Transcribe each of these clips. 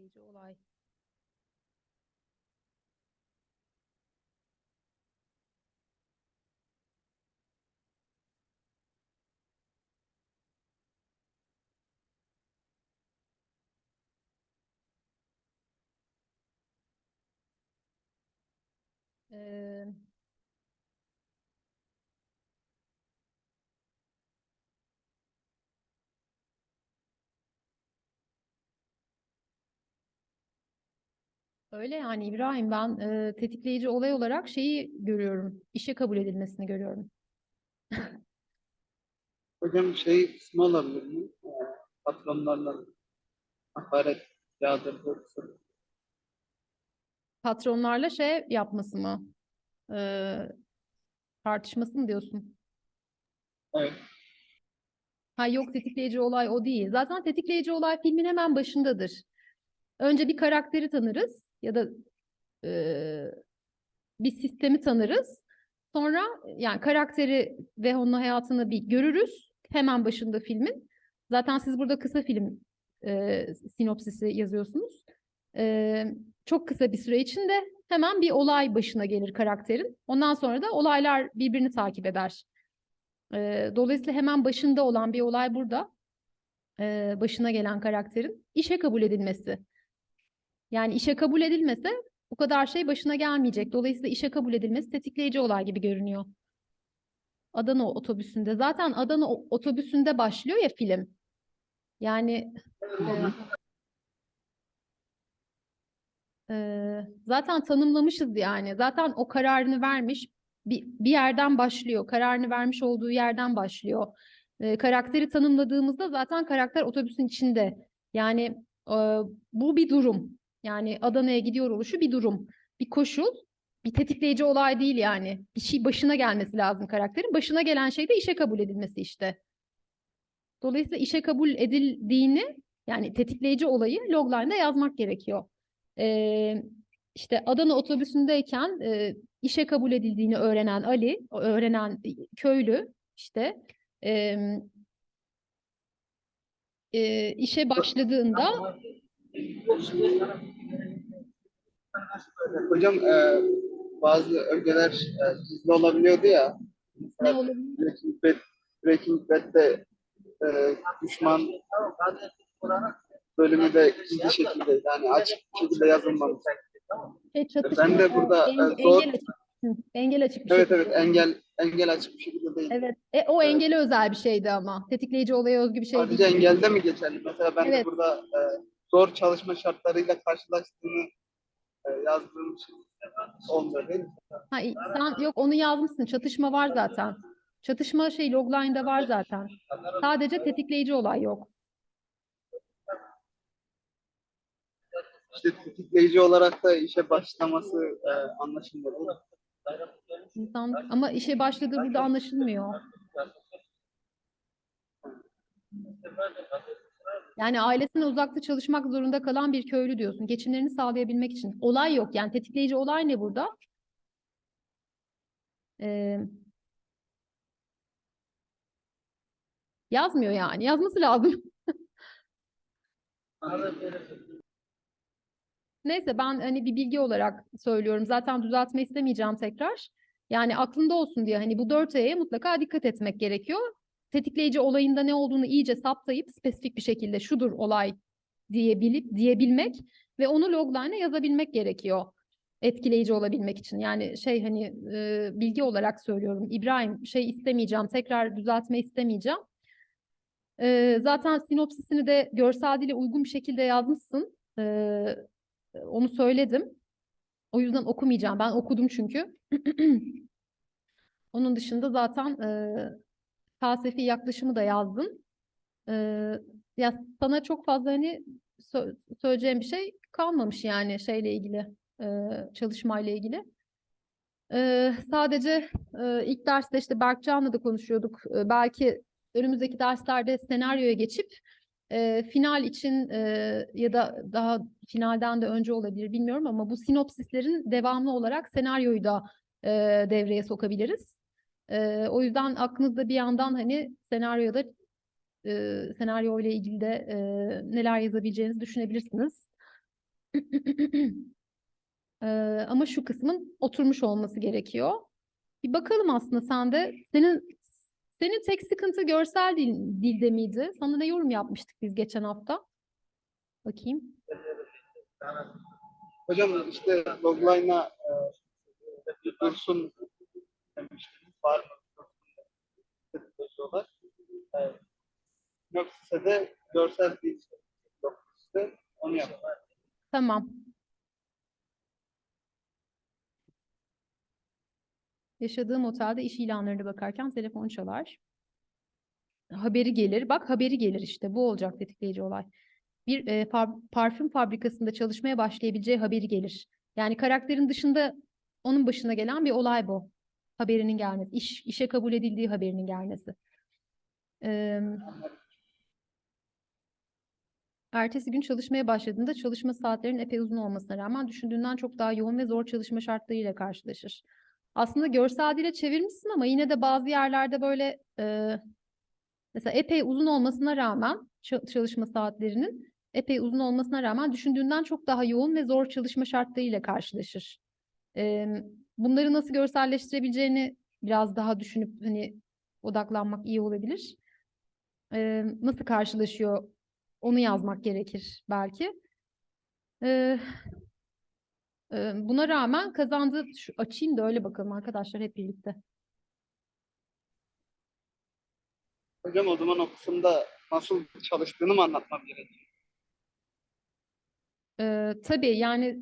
tetikleyici olay. Ee, öyle yani İbrahim ben e, tetikleyici olay olarak şeyi görüyorum. İşe kabul edilmesini görüyorum. Hocam şey kısmı olabilir mi? Ee, patronlarla hakaret yağdırdığı Patronlarla şey yapması mı? Ee, tartışması mı diyorsun? Evet. Ha yok tetikleyici olay o değil. Zaten tetikleyici olay filmin hemen başındadır. Önce bir karakteri tanırız ya da eee, bir sistemi tanırız. Sonra yani karakteri ve onun hayatını bir görürüz. Hemen başında filmin. Zaten siz burada kısa film eee, sinopsisi yazıyorsunuz. Eee, çok kısa bir süre içinde hemen bir olay başına gelir karakterin. Ondan sonra da olaylar birbirini takip eder. Eee, dolayısıyla hemen başında olan bir olay burada. Eee, başına gelen karakterin işe kabul edilmesi. Yani işe kabul edilmese bu kadar şey başına gelmeyecek. Dolayısıyla işe kabul edilmesi tetikleyici olay gibi görünüyor. Adana otobüsünde. Zaten Adana otobüsünde başlıyor ya film. Yani eee, eee, zaten tanımlamışız yani. Zaten o kararını vermiş. Bir, bir yerden başlıyor. Kararını vermiş olduğu yerden başlıyor. Eee, karakteri tanımladığımızda zaten karakter otobüsün içinde. Yani eee, bu bir durum. Yani Adana'ya gidiyor oluşu bir durum. Bir koşul. Bir tetikleyici olay değil yani. Bir şey başına gelmesi lazım karakterin. Başına gelen şey de işe kabul edilmesi işte. Dolayısıyla işe kabul edildiğini yani tetikleyici olayı logline'da yazmak gerekiyor. Ee, işte Adana otobüsündeyken e, işe kabul edildiğini öğrenen Ali, öğrenen köylü işte e, e, işe başladığında Hocam e, bazı ögeler e, gizli olabiliyordu ya. ne olabilir? Breaking Bad, Breaking Bad'de e, düşman bölümü de gizli şekilde yani açık bir şekilde yazılmamış. Şey, çatışma, Ben de evet, burada e, zor, engel açık, Hı, engel açık bir evet şekilde. evet engel engel açık bir şekilde değil. Evet. E, o Evet. engele özel bir şeydi ama. Tetikleyici olaya özgü bir şey Sadece değil. engelde mi geçerli? Mesela ben Evet. de burada e, zor çalışma şartlarıyla karşılaştığını e, yazdığım için olmuyor değil mi? Ha, sen yok onu yazmışsın. Çatışma var zaten. Çatışma şey logline'da var zaten. Sadece tetikleyici olay yok. İşte tetikleyici olarak da işe başlaması e, anlaşılmadı. İnsan ama işe başladığı burada anlaşılmıyor. Yani ailesine uzakta çalışmak zorunda kalan bir köylü diyorsun. Geçimlerini sağlayabilmek için. Olay yok. Yani tetikleyici olay ne burada? Ee, yazmıyor yani. Yazması lazım. Neyse ben hani bir bilgi olarak söylüyorum. Zaten düzeltme istemeyeceğim tekrar. Yani aklında olsun diye hani bu dört E'ye mutlaka dikkat etmek gerekiyor. Tetikleyici olayında ne olduğunu iyice saptayıp spesifik bir şekilde şudur olay diyebilip diyebilmek ve onu logline'a yazabilmek gerekiyor. Etkileyici olabilmek için. Yani şey hani e, bilgi olarak söylüyorum. İbrahim şey istemeyeceğim. Tekrar düzeltme istemeyeceğim. E, zaten sinopsisini de görsel dile uygun bir şekilde yazmışsın. E, onu söyledim. O yüzden okumayacağım. Ben okudum çünkü. Onun dışında zaten e, felsefi yaklaşımı da yazdın. E, ya sana çok fazla hani sö- söyleyeceğim bir şey kalmamış yani şeyle ilgili, e, çalışmayla ilgili. E, sadece e, ilk derste işte Berkcan'la da konuşuyorduk. E, belki önümüzdeki derslerde senaryoya geçip e, final için e, ya da daha finalden de önce olabilir bilmiyorum ama bu sinopsislerin devamlı olarak senaryoyu da e, devreye sokabiliriz. E, o yüzden aklınızda bir yandan hani senaryoda e, senaryo ile ilgili de e, neler yazabileceğinizi düşünebilirsiniz. Ee, ama şu kısmın oturmuş olması gerekiyor. Bir bakalım aslında sen de senin senin tek sıkıntı görsel dil, dilde miydi? Sana ne yorum yapmıştık biz geçen hafta? Bakayım. Hocam işte logline'a e, dursun demiştiniz. Var mı? Tetikleyici E, yoksa de görsel değil. Yok işte onu yapalım. Tamam. Yaşadığım otelde iş ilanlarına bakarken telefon çalar. Haberi gelir. Bak haberi gelir işte. Bu olacak tetikleyici olay. Bir e, par- parfüm fabrikasında çalışmaya başlayabileceği haberi gelir. Yani karakterin dışında onun başına gelen bir olay bu. Haberinin gelmesi. İş, işe kabul edildiği haberinin gelmesi. Eee Ertesi gün çalışmaya başladığında çalışma saatlerinin epey uzun olmasına rağmen düşündüğünden çok daha yoğun ve zor çalışma şartlarıyla karşılaşır. Aslında görsel dile çevirmişsin ama yine de bazı yerlerde böyle e, mesela epey uzun olmasına rağmen ça- çalışma saatlerinin epey uzun olmasına rağmen düşündüğünden çok daha yoğun ve zor çalışma şartlarıyla karşılaşır. E, bunları nasıl görselleştirebileceğini biraz daha düşünüp hani odaklanmak iyi olabilir. E, nasıl karşılaşıyor onu yazmak gerekir belki. Ee, e, buna rağmen kazandığı şu açayım da öyle bakalım arkadaşlar hep birlikte. Hocam o zaman o kısımda nasıl çalıştığını mı anlatmam gerekiyor? Ee, tabii yani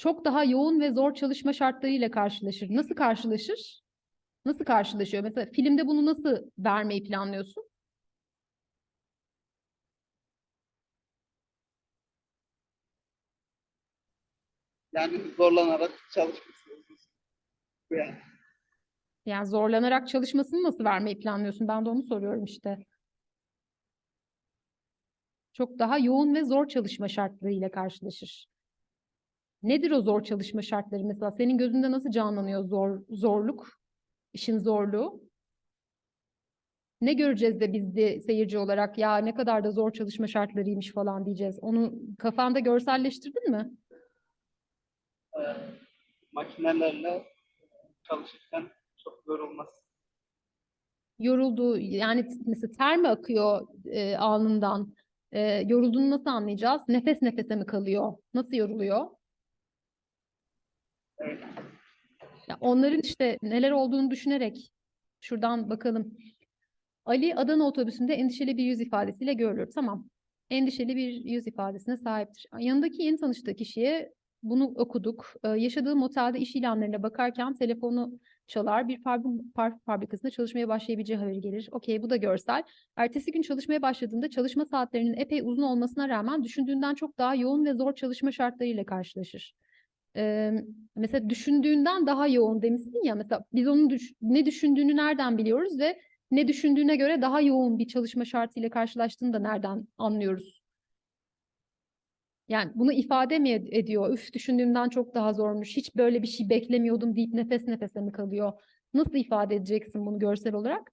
çok daha yoğun ve zor çalışma şartlarıyla karşılaşır. Nasıl karşılaşır? Nasıl karşılaşıyor? Mesela filmde bunu nasıl vermeyi planlıyorsun? Yani zorlanarak çalışmışsınız. Bu yani. Yani zorlanarak çalışmasını nasıl vermeyi planlıyorsun? Ben de onu soruyorum işte. Çok daha yoğun ve zor çalışma şartlarıyla karşılaşır. Nedir o zor çalışma şartları mesela? Senin gözünde nasıl canlanıyor zor zorluk, işin zorluğu? Ne göreceğiz de biz de seyirci olarak ya ne kadar da zor çalışma şartlarıymış falan diyeceğiz. Onu kafanda görselleştirdin mi? e, makinelerle çalışırken çok yorulmaz. Yorulduğu yani mesela ter mi akıyor e, alnından? E, yorulduğunu nasıl anlayacağız? Nefes nefese mi kalıyor? Nasıl yoruluyor? Ya onların işte neler olduğunu düşünerek şuradan bakalım. Ali Adana otobüsünde endişeli bir yüz ifadesiyle görülür. Tamam. Endişeli bir yüz ifadesine sahiptir. Yanındaki yeni tanıştığı kişiye bunu okuduk. Ee, yaşadığı otelde iş ilanlarına bakarken telefonu çalar. Bir parfüm fabrikasında çalışmaya başlayabileceği haberi gelir. Okey bu da görsel. Ertesi gün çalışmaya başladığında çalışma saatlerinin epey uzun olmasına rağmen düşündüğünden çok daha yoğun ve zor çalışma şartlarıyla karşılaşır. Ee, mesela düşündüğünden daha yoğun demişsin ya mesela biz onun düş- ne düşündüğünü nereden biliyoruz ve ne düşündüğüne göre daha yoğun bir çalışma şartıyla karşılaştığını da nereden anlıyoruz? Yani bunu ifade mi ed- ediyor? Üf düşündüğümden çok daha zormuş. Hiç böyle bir şey beklemiyordum deyip nefes nefese mi kalıyor? Nasıl ifade edeceksin bunu görsel olarak?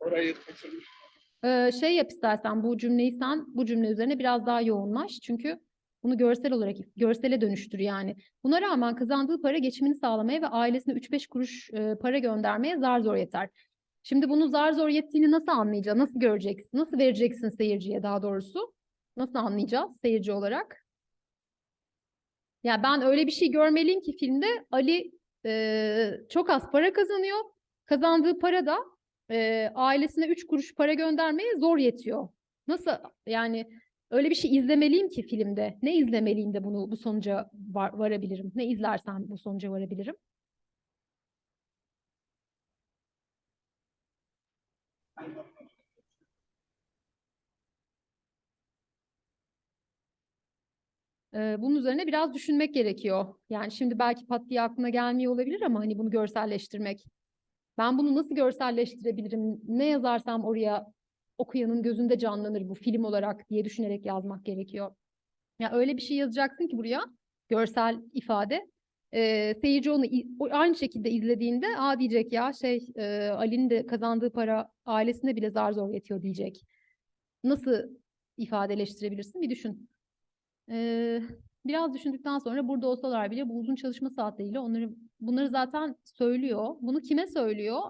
Orayı kaçırmış. Şey yap istersen bu cümleyi sen bu cümle üzerine biraz daha yoğunlaş. Çünkü bunu görsel olarak görsele dönüştür yani. Buna rağmen kazandığı para geçimini sağlamaya ve ailesine 3-5 kuruş para göndermeye zar zor yeter. Şimdi bunu zar zor yettiğini nasıl anlayacağız? Nasıl göreceksin? Nasıl vereceksin seyirciye daha doğrusu? Nasıl anlayacağız seyirci olarak? Ya ben öyle bir şey görmeliyim ki filmde Ali e, çok az para kazanıyor. Kazandığı para da e, ailesine üç kuruş para göndermeye zor yetiyor. Nasıl yani öyle bir şey izlemeliyim ki filmde? Ne izlemeliyim de bunu bu sonuca var- varabilirim? Ne izlersem bu sonuca varabilirim? Bunun üzerine biraz düşünmek gerekiyor. Yani şimdi belki pat diye aklına gelmiyor olabilir ama hani bunu görselleştirmek. Ben bunu nasıl görselleştirebilirim? Ne yazarsam oraya okuyanın gözünde canlanır bu film olarak diye düşünerek yazmak gerekiyor. Ya öyle bir şey yazacaksın ki buraya görsel ifade. e, seyirci onu aynı şekilde izlediğinde aa diyecek ya şey e, Ali'nin de kazandığı para ailesine bile zar zor yetiyor diyecek. Nasıl ifadeleştirebilirsin bir düşün. Ee, biraz düşündükten sonra burada olsalar bile bu uzun çalışma saatleriyle onları bunları zaten söylüyor. Bunu kime söylüyor?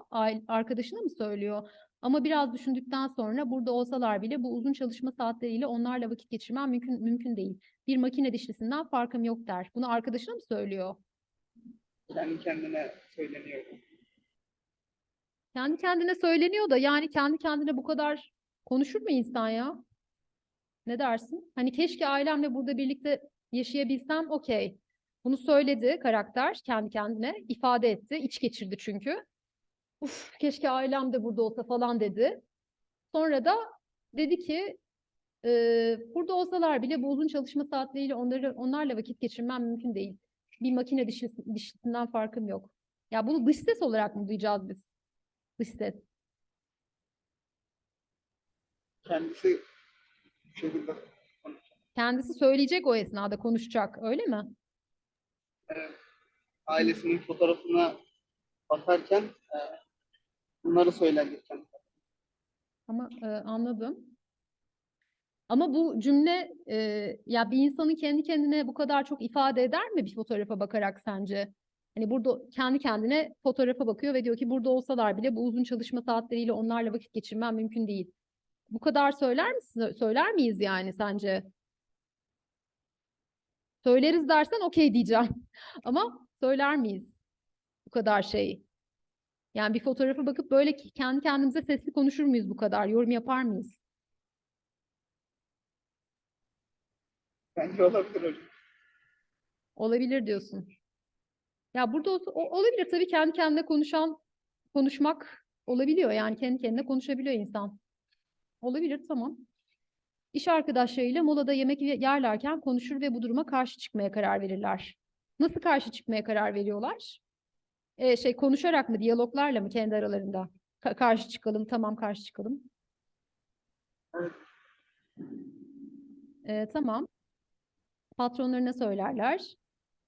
Arkadaşına mı söylüyor? Ama biraz düşündükten sonra burada olsalar bile bu uzun çalışma saatleriyle onlarla vakit geçirmem mümkün mümkün değil. Bir makine dişlisinden farkım yok der. Bunu arkadaşına mı söylüyor? Kendi kendine söyleniyor. Kendi kendine söyleniyor da yani kendi kendine bu kadar konuşur mu insan ya? Ne dersin? Hani keşke ailemle burada birlikte yaşayabilsem okey. Bunu söyledi karakter kendi kendine ifade etti. iç geçirdi çünkü. Uf keşke ailem de burada olsa falan dedi. Sonra da dedi ki "Eee, burada olsalar bile bu uzun çalışma saatleriyle onları onlarla vakit geçirmem mümkün değil. Bir makine dişlisi, farkım yok. Ya bunu dış ses olarak mı duyacağız biz? Dış ses. Kendisi bu şekilde. Kendisi söyleyecek o esnada konuşacak öyle mi? Evet. Ailesinin fotoğrafına bakarken e, bunları söylendi kendisi. Ama e, anladım. Ama bu cümle e, ya bir insanın kendi kendine bu kadar çok ifade eder mi bir fotoğrafa bakarak sence? Hani burada kendi kendine fotoğrafa bakıyor ve diyor ki burada olsalar bile bu uzun çalışma saatleriyle onlarla vakit geçirmem mümkün değil. Bu kadar söyler misin? Söyler miyiz yani sence? Söyleriz dersen okey diyeceğim. Ama söyler miyiz? Bu kadar şey. Yani bir fotoğrafa bakıp böyle kendi kendimize sesli konuşur muyuz bu kadar? Yorum yapar mıyız? Bence olabilir hocam. Olabilir diyorsun. Ya burada o- olabilir tabii kendi kendine konuşan konuşmak olabiliyor. Yani kendi kendine konuşabiliyor insan. Olabilir tamam. İş arkadaşlarıyla molada yemek ye- yerlerken konuşur ve bu duruma karşı çıkmaya karar verirler. Nasıl karşı çıkmaya karar veriyorlar? Ee, şey konuşarak mı, diyaloglarla mı kendi aralarında? Ka- karşı çıkalım, tamam karşı çıkalım. Ee, tamam. Patronlarına söylerler.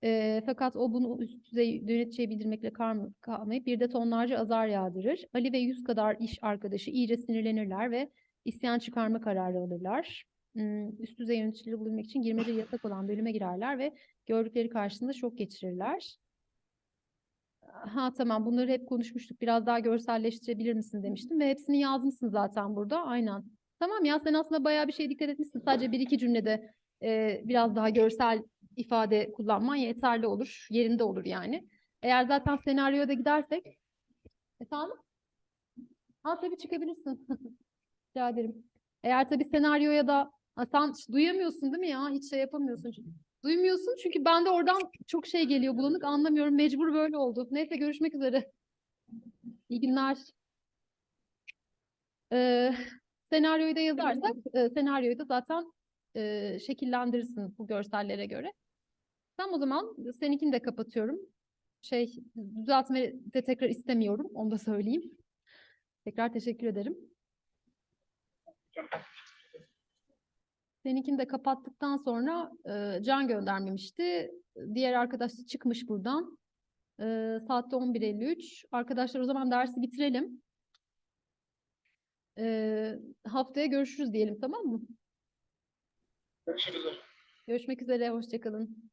Ee, fakat o bunu üst düzey yöneticiye bildirmekle kalmayıp bir de tonlarca azar yağdırır. Ali ve yüz kadar iş arkadaşı iyice sinirlenirler ve isyan çıkarma kararı alırlar. Hmm, üst düzey yöneticileri bulabilmek için girmece yasak olan bölüme girerler ve gördükleri karşısında şok geçirirler. Ha tamam bunları hep konuşmuştuk. Biraz daha görselleştirebilir misin demiştim ve hepsini yazmışsın zaten burada. Aynen. Tamam ya sen aslında bayağı bir şeye dikkat etmişsin. Sadece bir iki cümlede e, biraz daha görsel ifade kullanman yeterli olur. Yerinde olur yani. Eğer zaten senaryoya da gidersek efendim? Ha tabii çıkabilirsin. Rica ederim. Eğer tabii senaryoya da ha, sen duyamıyorsun değil mi ya? Hiç şey yapamıyorsun. çünkü. Duymuyorsun çünkü ben de oradan çok şey geliyor bulanık anlamıyorum. Mecbur böyle oldu. Neyse görüşmek üzere. İyi günler. Ee, senaryoyu da yazarsak e, senaryoyu da zaten e, şekillendirirsin bu görsellere göre. Tamam o zaman seninkini de kapatıyorum. Şey düzeltme de tekrar istemiyorum. Onu da söyleyeyim. Tekrar teşekkür ederim. Seninkini de kapattıktan sonra e, Can göndermemişti. Diğer arkadaş da çıkmış buradan. E, saatte 11.53. Arkadaşlar o zaman dersi bitirelim. E, haftaya görüşürüz diyelim tamam mı? Görüşürüz. Görüşmek üzere. Hoşçakalın.